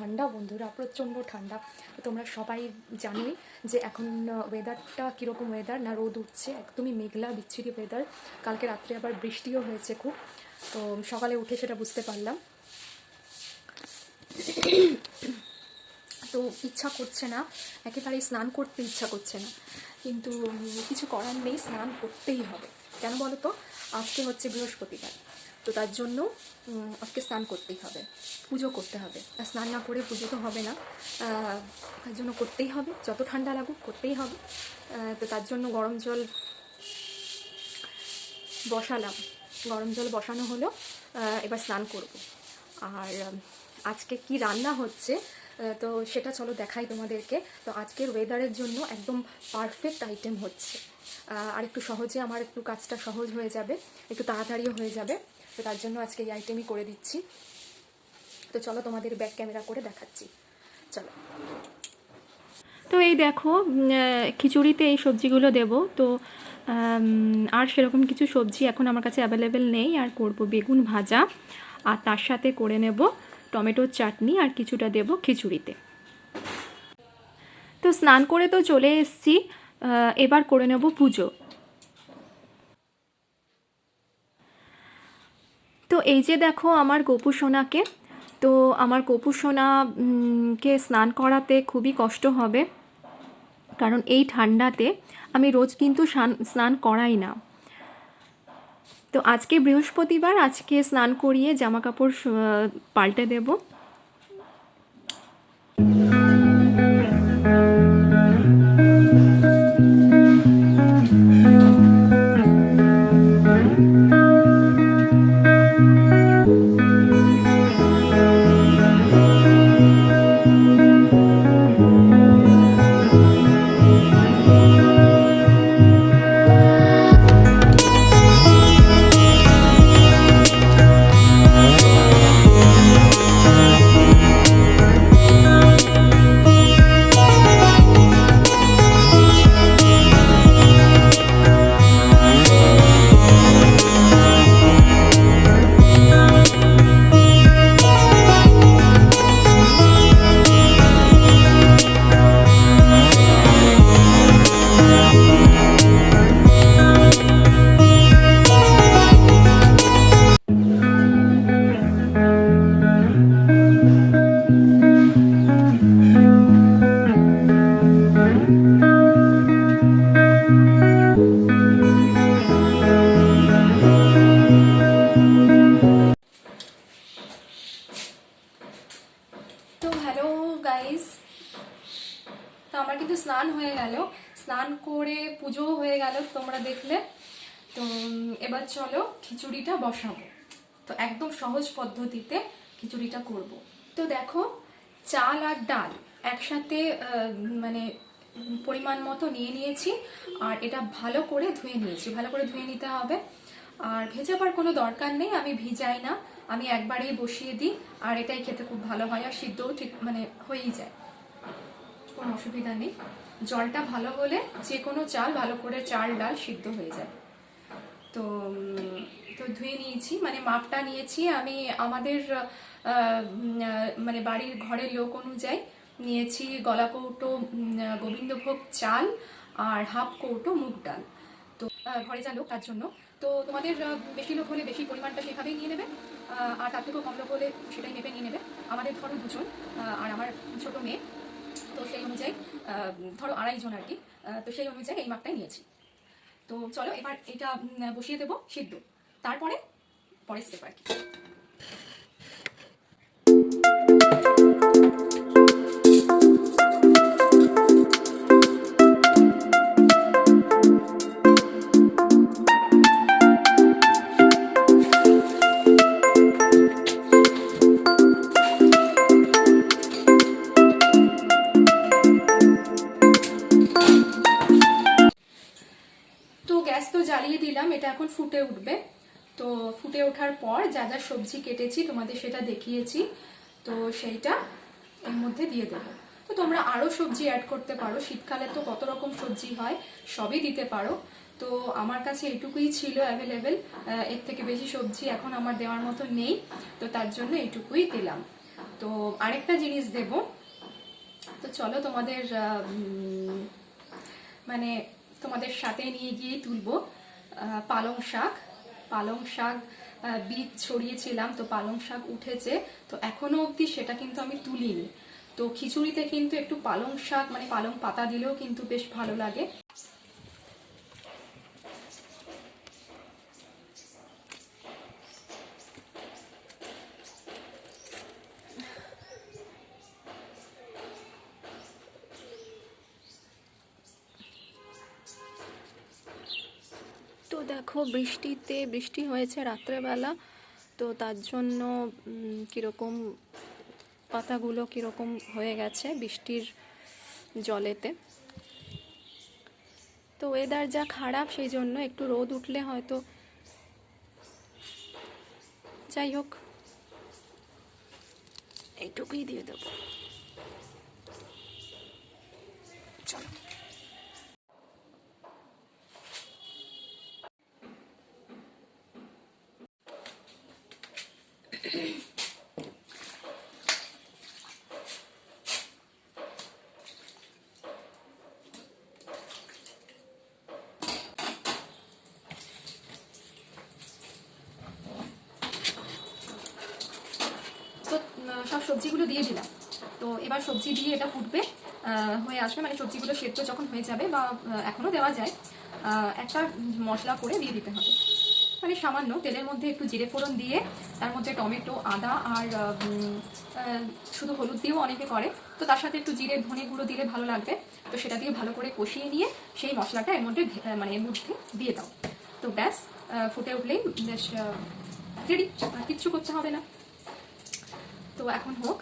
ঠান্ডা, বন্ধুরা, প্রচণ্ড ঠান্ডা। তোমরা সবাই জানোই যে এখন ওয়েদারটা কীরকম ওয়েদার না রোদ উঠছে, একদমই মেঘলা, বিচ্ছিরি ওয়েদার কালকে রাত্রে আবার বৃষ্টিও হয়েছে খুব। তো সকালে উঠে সেটা বুঝতে পারলাম। তো ইচ্ছা করছে না একেবারেই স্নান করতে ইচ্ছা করছে না। কিন্তু কিছু করার নেই, স্নান করতেই হবে। কেন বলো তো আজকে হচ্ছে বৃহস্পতিবার। তো তার জন্য আজকে স্নান করতেই হবে, পুজো করতে হবে। স্নান না করে পুজো তো হবে না। তার জন্য করতেই হবে, যত ঠান্ডা লাগুক করতেই হবে। তো তার জন্য গরম জল বসালাম। গরম জল বসানো হলো এবার স্নান করব। আর আজকে কি রান্না হচ্ছে তো সেটা চলো দেখাই তোমাদেরকে। তো আজকের ওয়েদারের জন্য একদম পারফেক্ট আইটেম হচ্ছে। আর একটু সহজে আমার একটু কাজটা সহজ হয়ে যাবে, একটু তাড়াতাড়িও হয়ে যাবে। তো তার জন্য আজকে এই আইটেমই করে দিচ্ছি। তো চলো তোমাদের ব্যাক ক্যামেরা করে দেখাচ্ছি। চলো। তো এই দেখো খিচুড়িতে এই সবজিগুলো দেব। তো আর সেরকম কিছু সবজি এখন আমার কাছে অ্যাভেলেবেল নেই। আর করব বেগুন ভাজা। আর তার সাথে করে নেব টমেটোর চাটনি আর কিছুটা দেব খিচুড়িতে। তো স্নান করে তো চলে এসেছি। এবার করে নেব পুজো। তো এই যে দেখো আমার গপু সোনাকে, তো আমার কপু সোনা কে স্নান করাতে খুবই কষ্ট হবে। কারণ এই ঠান্ডাতে আমি রোজ কিন্তু স্নান করাই না। তো আজকে বৃহস্পতিবার, আজকে স্নান করিয়ে জামা কাপড় পাল্টে দেব। হয়ে গেল, তোমরা দেখলে। তো এবার চলো খিচুড়িটা বসাবো। তো একদম সহজ পদ্ধতিতে খিচুড়িটা করব। তো দেখো, চাল আর ডাল একসাথে মানে পরিমাণ মতো নিয়ে নিয়েছি, আর এটা ভালো করে ধুয়ে নিয়েছি। ভালো করে ধুয়ে নিতে হবে। আর ভেজাবার কোনো দরকার নেই, আমি ভিজাই না। আমি একবারেই বসিয়ে দিই, আর এটাই খেতে খুব ভালো হয়, আর সিদ্ধও ঠিক মানে হয়েই যায়। কোনো অসুবিধা নেই। জলটা ভালো হলে যে কোনো চাল, ভালো করে চাল, ডাল সিদ্ধ হয়ে যায়। তো তো ধুয়ে নিয়েছি মানে মাপটা নিয়েছি আমি আমাদের মানে বাড়ির ঘরের লোক অনুযায়ী নিয়েছি গলা কৌটো গোবিন্দভোগ চাল আর হাফ কৌটো মুগ ডাল। তো ঘরে যা লোক, তার জন্য। তো তোমাদের বেশি লোক হলে বেশি পরিমাণটা সেভাবেই নিয়ে নেবে? আর তার থেকেও কম লোক হলে সেটাই নেবে নিয়ে নেবে। আমাদের ধরো দুজন আর আমার ছোটো মেয়ে। তো সেই অনুযায়ী ধরো আড়াইজন আর কি তো সেই অনুযায়ী এই মাপটাই নিয়েছি। তো চলো এবার এটা বসিয়ে দেবো সিদ্ধ। তারপরে পরে স্টেপ আর কি। এটা এখন ফুটে উঠবে। তো ফুটে ওঠার পর যা যা সবজি কেটেছি, তোমাদের সেটা দেখিয়েছি। তো সেইটা এর মধ্যে দিয়ে দেবো। তো তোমরা আরও সবজি অ্যাড করতে পারো। শীতকালে তো কত রকম সবজি হয়, সবই দিতে পারো। তো আমার কাছে এটুকুই ছিল অ্যাভেলেবেল এর থেকে বেশি সবজি এখন আমার দেওয়ার মতো নেই। তো তার জন্য এটুকুই দিলাম। তো আরেকটা জিনিস দেব। তো চলো তোমাদের মানে তোমাদের সাথে নিয়ে গিয়ে তুলবো। পালং শাক। পালং শাক বীজ ছড়িয়েছিলাম, তো পালং শাক উঠেছে। তো এখনও অবধি সেটা কিন্তু আমি তুলিনি। তো খিচুড়িতে কিন্তু একটু পালং শাক মানে পালং পাতা দিলেও কিন্তু বেশ ভালো লাগে। দেখো, বৃষ্টিতে, বৃষ্টি হয়েছে রাত্রেবেলা, তো তার জন্য কীরকম পাতাগুলো কীরকম হয়ে গেছে বৃষ্টির জলেতে। তো ওয়েদার যা খারাপ, সেই জন্য একটু রোদ উঠলে হয়তো যাই হোক, এইটুকুই দিয়ে দেবো। চলো। সব সবজিগুলো দিয়ে দিলাম। তো এবার সবজি দিয়ে এটা ফুটবে হয়ে আসবে মানে সবজিগুলো সেদ্ধ যখন হয়ে যাবে বা আহ, এখনও দেওয়া যায় একটা মশলা করে দিয়ে দিতে হবে। মানে সামান্য তেলের মধ্যে একটু জিরে ফোড়ন দিয়ে, তার মধ্যে টমেটো, আদা আর শুধু হলুদ দিয়েও অনেকে করে। তো তার সাথে একটু জিরে, ধনে গুঁড়ো দিলে ভালো লাগবে। তো সেটা দিয়ে ভালো করে কষিয়ে নিয়ে সেই মশলাটা এর মধ্যে মানে এর মধ্যে দিয়ে দাও। তো ব্যাস ফুটে উঠলেই বেশ রেডি কিচ্ছু করতে হবে না। তো এখন হোক।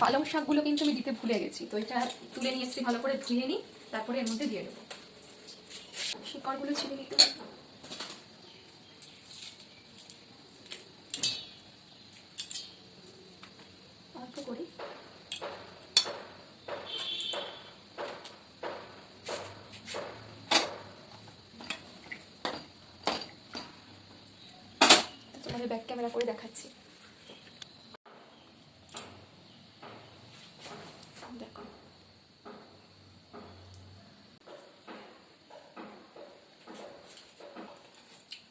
পালং শাকগুলো কিন্তু আমি দিতে ভুলে গেছি। তো এটা তুলে নিয়ে এসেছি, ভালো করে ধুয়ে নিই, তারপরে এর মধ্যে দিয়ে দেবো। শিকড়গুলো ছিঁড়ে নিতে হবে। অল্প করে তোমাদের ব্যাক ক্যামেরা করে দেখাচ্ছি দেখো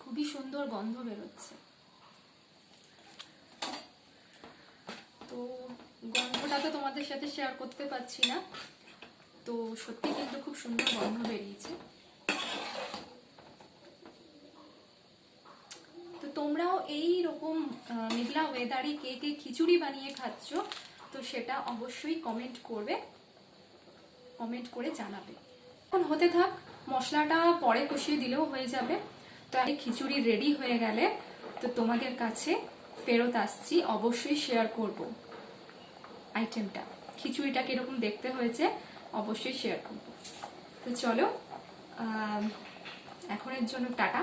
খুবই সুন্দর গন্ধ বেরোচ্ছে। তো গন্ধটা তো তোমাদের সাথে শেয়ার করতে পারছি না। তো সত্যি কিন্তু খুব সুন্দর গন্ধ বেরিয়েছে। তো তোমরাও এই রকম মেঘলা ওয়েদারে কে কে খিচুড়ি বানিয়ে খাচ্ছ, তো সেটা অবশ্যই কমেন্ট করবে কমেন্ট করে জানাবে। এখন হতে থাক, মশলাটা পরে কষিয়ে দিলেও হয়ে যাবে। তো খিচুড়ি রেডি হয়ে গেলে তো তোমাদের কাছে ফেরত আসছি, অবশ্যই শেয়ার করব আইটেমটা খিচুড়িটা কীরকম দেখতে হয়েছে, অবশ্যই শেয়ার করব। তো চলো এখনের জন্য টাটা।